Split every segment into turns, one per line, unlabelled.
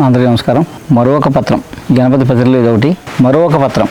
అందరికీ నమస్కారం. మరొక పత్రం గణపతి పత్రికలో ఇది ఒకటి మరొక పత్రం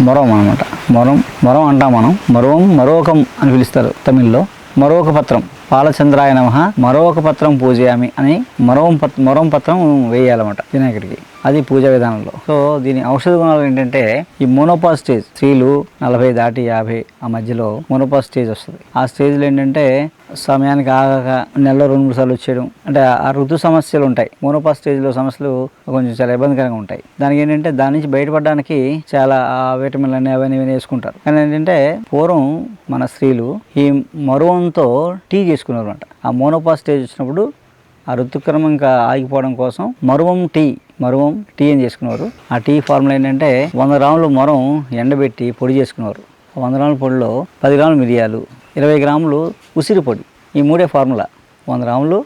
మొరం అనమాట మొరం మొరం అంటాం మనం. మరోం మరొకం అని పిలుస్తారు తమిళ్ళో. మరొక పత్రం బాలచంద్రాయ నమ. మరొక పత్రం పూజయామి అని మరో పత్ మరోం పత్రం వేయాలన్నమాట వినాయకుడికి. అది పూజా విధానంలో. సో దీని ఔషధ గుణాలు ఏంటంటే ఈ మోనోపా స్టేజ్ స్త్రీలు నలభై దాటి యాభై ఆ మధ్యలో మోనోపా స్టేజ్ వస్తుంది. ఆ స్టేజ్లో ఏంటంటే సమయానికి ఆగాక నెలలో రెండు మూడు సార్లు వచ్చేయడం అంటే ఆ ఋతు సమస్యలు ఉంటాయి. మోనోపా స్టేజ్లో సమస్యలు కొంచెం చాలా ఇబ్బందికరంగా ఉంటాయి. దానికి ఏంటంటే దాని నుంచి బయటపడడానికి చాలా విటమిన్లు అన్నీ అవన్నీ వేసుకుంటారు. కానీ ఏంటంటే పూర్వం మన స్త్రీలు ఈ మరువంతో టీ చేసుకున్నారు అనమాట ఆ మోనోపా స్టేజ్ వచ్చినప్పుడు ఆ ఋతుక్రమం ఇంకా ఆగిపోవడం కోసం మరువం టీ మరువం టీ అని చేసుకునేవారు. ఆ టీ ఫార్ములా ఏంటంటే వంద గ్రాములు మరం ఎండబెట్టి పొడి చేసుకునేవారు. వంద గ్రాముల పొడిలో పది గ్రాములు మిరియాలు ఇరవై గ్రాములు ఉసిరి పొడి. ఈ మూడే ఫార్ములా. వంద గ్రాములు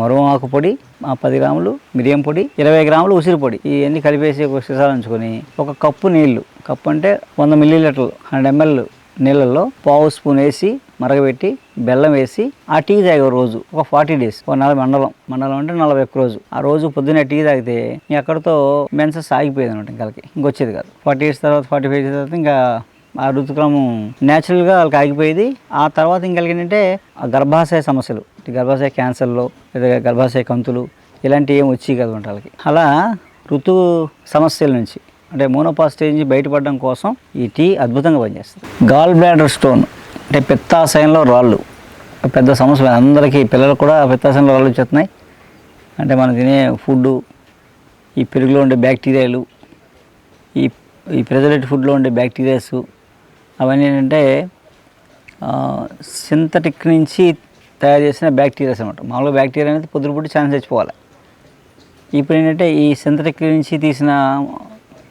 మరువం ఆకు పొడి ఆ పది గ్రాములు మిరియం పొడి ఇరవై గ్రాములు ఉసిరి పొడి. ఇవన్నీ కలిపేసి ఒక సీసాలు ఉంచుకొని ఒక కప్పు నీళ్ళు. కప్పు అంటే వంద మిల్లీ లీటర్లు హండ్రెడ్ ఎంఎల్ నీళ్ళల్లో పావు స్పూన్ వేసి మరగబెట్టి బెల్లం వేసి ఆ టీ తాగే రోజు ఒక ఫార్టీ డేస్ ఒక నలభై మండలం. మండలం అంటే నలభై ఒక్క రోజు. ఆ రోజు పొద్దున్న టీ తాగితే ఇంక అక్కడితో మెన్సెస్ ఆగిపోయేది అనమాట ఇంకలకి ఇంకొచ్చేది కాదు. ఫార్టీ డేస్ తర్వాత ఫార్టీ ఫైవ్ డేస్ తర్వాత ఇంకా ఆ ఋతుక్రమం న్యాచురల్గా వాళ్ళకి ఆగిపోయేది. ఆ తర్వాత ఇంకలకి ఆ గర్భాశయ సమస్యలు. గర్భాశయ క్యాన్సర్లో లేదా గర్భాశయ కంతులు ఇలాంటివి ఏమి వచ్చి కదా వాళ్ళకి. అలా ఋతు సమస్యల నుంచి అంటే మోనోపా స్టేజ్ నుంచి బయటపడడం కోసం ఈ టీ అద్భుతంగా పనిచేస్తుంది. గాల్ బ్లాడర్ స్టోన్ అంటే పిత్తాశయంలో రాళ్ళు. పెద్ద సమస్య. అందరికీ పిల్లలు కూడా పిత్తాశయంలో రాళ్ళు వచ్చేస్తున్నాయి. అంటే మనం తినే ఫుడ్ ఈ పెరుగులో ఉండే బ్యాక్టీరియాలు ఈ ఈ ప్రెజరేట్ ఫుడ్లో ఉండే బ్యాక్టీరియాస్ అవన్నీ ఏంటంటే సింథటిక్ నుంచి తయారు చేసిన బ్యాక్టీరియాస్ అనమాట మామూలుగా బ్యాక్టీరియా అనేది పొద్దుపుట్టి ఛాన్స్ చచ్చిపోవాలి ఇప్పుడు ఏంటంటే ఈ సింథటిక్ నుంచి తీసిన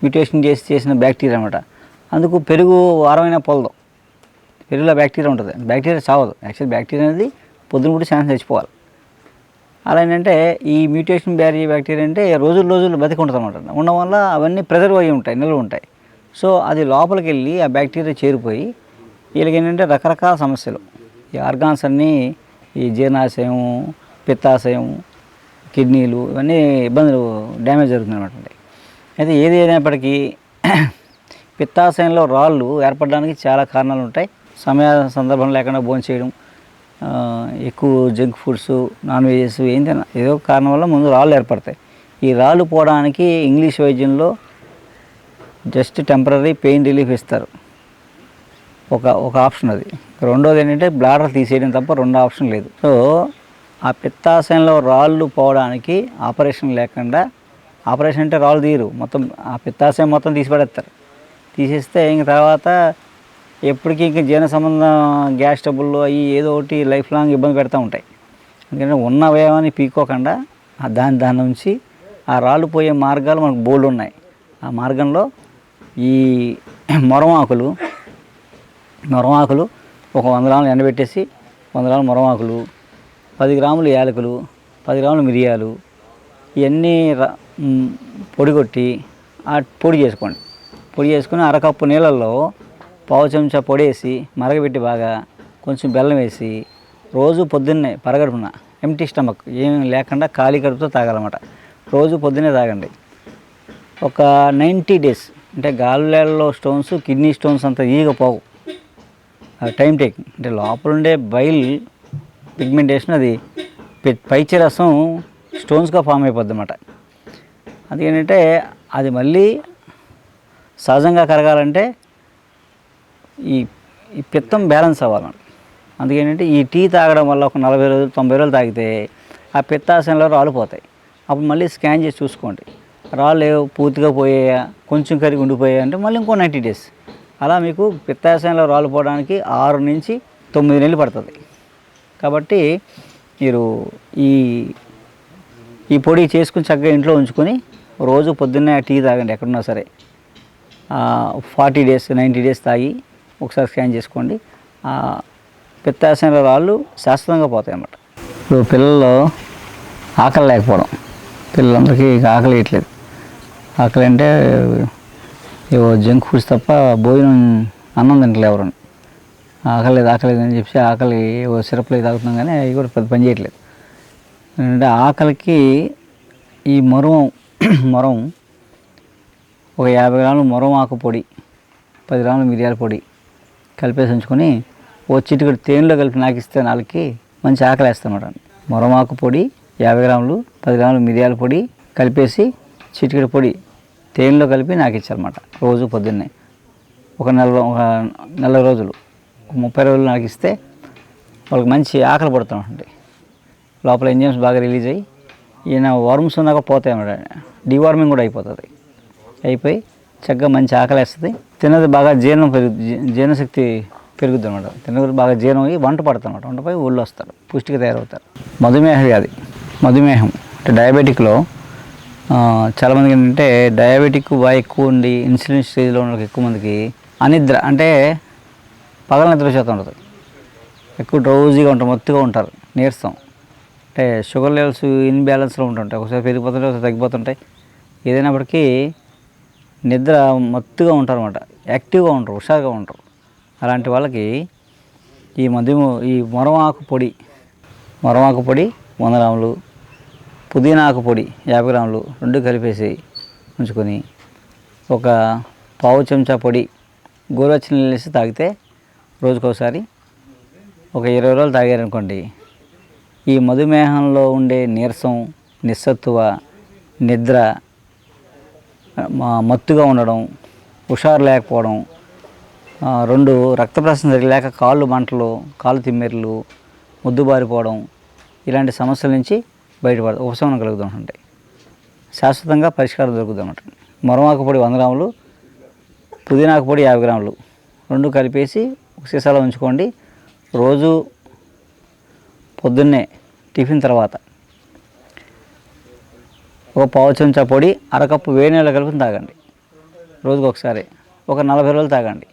మ్యూటేషన్ చేసి చేసిన బ్యాక్టీరియా అనమాట అందుకు పెరుగు వారమైన పొలదు. పెరుగులో బ్యాక్టీరియా ఉంటుంది. బ్యాక్టీరియా చావదు. యాక్చువల్ బ్యాక్టీరియా అనేది పొద్దున కూడా ఛాన్స్ చచ్చిపోవాలి అలా ఏంటంటే ఈ మ్యూటేషన్ బ్యారీ బ్యాక్టీరియా అంటే రోజులు రోజులు బతికి ఉంటుంది అనమాట ఉండడం వల్ల అవన్నీ ప్రెజర్వ్ అయ్యి ఉంటాయి నిల్వ ఉంటాయి. సో అది లోపలికి వెళ్ళి ఆ బ్యాక్టీరియా చేరిపోయి వీళ్ళకి ఏంటంటే రకరకాల సమస్యలు. ఈ ఆర్గాన్స్ అన్నీ ఈ జీర్ణాశయం పిత్తాశయం కిడ్నీలు ఇవన్నీ ఇబ్బందులు డ్యామేజ్ జరుగుతుంది అనమాట అయితే ఏది ఏదైనప్పటికీ పిత్తాశయంలో రాళ్ళు ఏర్పడడానికి చాలా కారణాలు ఉంటాయి సమయ సందర్భం లేకుండా భోజనం చేయడం ఎక్కువ జంక్ ఫుడ్స్ నాన్ వెజెస్ ఏంటైనా ఏదో కారణం వల్ల ముందు రాళ్ళు ఏర్పడతాయి. ఈ రాళ్ళు పోవడానికి ఇంగ్లీష్ వైద్యంలో జస్ట్ టెంపరీ పెయిన్ రిలీఫ్ ఇస్తారు. ఒక ఒక ఆప్షన్ అది. రెండోది ఏంటంటే బ్లాడర్ తీసేయడం తప్ప రెండో ఆప్షన్ లేదు. సో ఆ పిత్తాశయంలో రాళ్ళు పోవడానికి ఆపరేషన్ లేకుండా ఆపరేషన్ అంటే రాళ్ళు తీయరు. మొత్తం ఆ పిత్తాశయం మొత్తం తీసిపడేస్తారు. తీసేస్తే ఇంక తర్వాత ఎప్పటికీ ఇంక జీర్ణ సంబంధం గ్యాస్ ట్రబుల్ అవి ఏదో ఒకటి లైఫ్ లాంగ్ ఇబ్బంది పెడతా ఉంటాయి. ఎందుకంటే ఉన్న అవయవాన్ని పీక్కోకుండా ఆ దాని దాని నుంచి ఆ రాళ్ళు పోయే మార్గాలు మనకు బోల్డ్ ఉన్నాయి. ఆ మార్గంలో ఈ మొరమాకులు మొరమాకులు ఒక వంద గ్రాములు ఎండబెట్టేసి వంద గ్రాములు మొరమాకులు పది గ్రాములు యాలకులు పది గ్రాములు మిరియాలు ఇవన్నీ పొడి కొట్టి ఆ పొడి చేసుకోండి. పొడి చేసుకుని అరకప్పు నీళ్ళల్లో పావు చెంచా పొడి వేసి మరగబెట్టి బాగా కొంచెం బెల్లం వేసి రోజు పొద్దున్నే పరగడుపున ఎంటీ స్టమక్ ఏం లేకుండా ఖాళీ కడుపుతో తాగాలన్నమాట. రోజు పొద్దున్నే తాగండి. ఒక నైంటీ డేస్ అంటే గాలిలో స్టోన్స్ కిడ్నీ స్టోన్స్ అంత ఈగ పోవు. టైం టేకింగ్ అంటే లోపల ఉండే బైల్ పిగ్మెంటేషన్ అది పైచి రసం స్టోన్స్గా ఫామ్ అయిపోద్ది అన్నమాట అందుకేంటంటే అది మళ్ళీ సహజంగా కరగాలంటే ఈ ఈ పిత్తం బ్యాలెన్స్ అవ్వాలన్నమాట అందుకేంటంటే ఈ టీ తాగడం వల్ల ఒక నలభై రోజులు తొంభై రోజులు తాగితే ఆ పిత్తాశయంలో రాళ్ళు పోతాయి. అప్పుడు మళ్ళీ స్కాన్ చేసి చూసుకోండి. రాళ్ళు పూర్తిగా పోయాయా కొంచెం కరిగి ఉండిపోయాయి అంటే మళ్ళీ ఇంకో నైంటీ డేస్. అలా మీకు పిత్తాశయంలో రాళ్ళు పోవడానికి ఆరు నుంచి తొమ్మిది నెలలు పడుతుంది. కాబట్టి మీరు ఈ ఈ పొడి చేసుకుని చక్కగా ఇంట్లో ఉంచుకొని రోజు పొద్దున్నే టీ తాగండి ఎక్కడున్నా సరే. ఫార్టీ డేస్ నైంటీ డేస్ తాగి ఒకసారి స్కాన్ చేసుకోండి. పిత్తాశయంలో రాళ్ళు శాశ్వతంగా పోతాయి అన్నమాట. ఇప్పుడు పిల్లల్లో ఆకలి లేకపోవడం. పిల్లలందరికీ ఆకలి వేయట్లేదు ఆకలి అంటే ఏవో జంక్ ఫుడ్స్ తప్ప భోజనం అన్నం తింటలే ఎవరు ఆకలి లేదు ఆకలి అని చెప్పి ఆకలి ఏవో సిరప్లు తాగుతున్నాం కానీ అవి కూడా పెద్ద పని చేయట్లేదు. అంటే ఆకలికి ఈ మరువం మొరం. ఒక యాభై గ్రాములు మొరం ఆకు పొడి పది గ్రాములు మిరియాల పొడి కలిపేసి ఉంచుకొని ఓ చిటికడు తేనెలో కలిపి నాకిస్తే నాలుగుకి మంచి ఆకలి వేస్తామాట మొరం ఆకు పొడి యాభై గ్రాములు పది గ్రాములు మిరియాల పొడి కలిపేసి చిటికెడు పొడి తేనెలో కలిపి నాకు ఇచ్చారన్నమాట రోజు పొద్దున్నే. ఒక నెల ఒక నెల రోజులు ముప్పై రోజులు నాకు ఇస్తే వాళ్ళకి మంచి ఆకలి పడుతుంటుంది లోపల ఎంజిమ్స్ బాగా రిలీజ్ అయ్యి ఈయన వర్మ్స్ ఉన్నాక పోతాయి అన్నమాట డివార్మింగ్ కూడా అయిపోతుంది. అయిపోయి చక్కగా మంచి ఆకలి వేస్తుంది తిన్నది బాగా జీర్ణం పెరుగు జీర్ణశక్తి పెరుగుద్ది అనమాట తిన్నది బాగా జీర్ణం అయ్యి వంట పడుతుంది అనమాట వంటపై ఒళ్ళు వస్తారు. పుష్టిగా తయారవుతారు. మధుమేహ వ్యాధి. మధుమేహం. అంటే డయాబెటిక్లో చాలామందికి ఏంటంటే డయాబెటిక్ బాగా ఎక్కువ ఉండి ఇన్సులిన్ స్టేజ్లో ఉన్న ఎక్కువ మందికి అనిద్ర అంటే పగల నిద్ర శాతం ఉంటుంది. ఎక్కువ డ్రౌజీగా ఉంటారు మొత్తుగా ఉంటారు నీరసం. అంటే షుగర్ లెవెల్స్ ఇన్బ్యాలెన్స్లో ఉంటుంటాయి. ఒకసారి పెరిగిపోతుంటాయి ఒకసారి తగ్గిపోతుంటాయి. ఏదైనప్పటికీ నిద్ర మత్తుగా ఉంటారు అనమాట యాక్టివ్గా ఉంటారు హుషారుగా ఉంటారు. అలాంటి వాళ్ళకి ఈ మధ్య ఈ మొరమాకు పొడి మొరమాకు పొడి వంద గ్రాములు పుదీనా ఆకు పొడి యాభై గ్రాములు రెండు కలిపేసి ఉంచుకొని ఒక పావు చెంచా పొడి గోరువెచ్చని వేసి తాగితే రోజుకోసారి ఒక ఇరవై రోజులు తాగారనుకోండి. ఈ మధుమేహంలో ఉండే నీరసం నిస్సత్తువ నిద్ర మత్తుగా ఉండడం హుషారు లేకపోవడం రెండు రక్త ప్రసరణ జరగలేక కాళ్ళు మంటలు కాళ్ళు తిమ్మెర్లు ముద్దుబారిపోవడం ఇలాంటి సమస్యల నుంచి బయటపడ ఉపశమనం కలుగుతూ ఉంటాయి. శాశ్వతంగా పరిష్కారం దొరుకుతుంది అన్నమాట మరమాకు పొడి వంద గ్రాములు పుదీనాకు పొడి యాభై గ్రాములు రెండు కలిపేసి ఒక సీసాలో ఉంచుకోండి. రోజు పొద్దున్నే టిఫిన్ తర్వాత ఒక పావు చెంచా పొడి అరకప్పు వేడి నీళ్ళు కలిపి తాగండి. రోజుకు ఒకసారి. ఒక నలభై రోజులు తాగండి.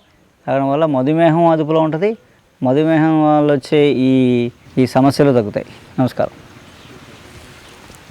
తాగడం వల్ల మధుమేహం అదుపులో ఉంటుంది. మధుమేహం వల్ల వచ్చే ఈ ఈ సమస్యలు తగ్గుతాయి. నమస్కారం.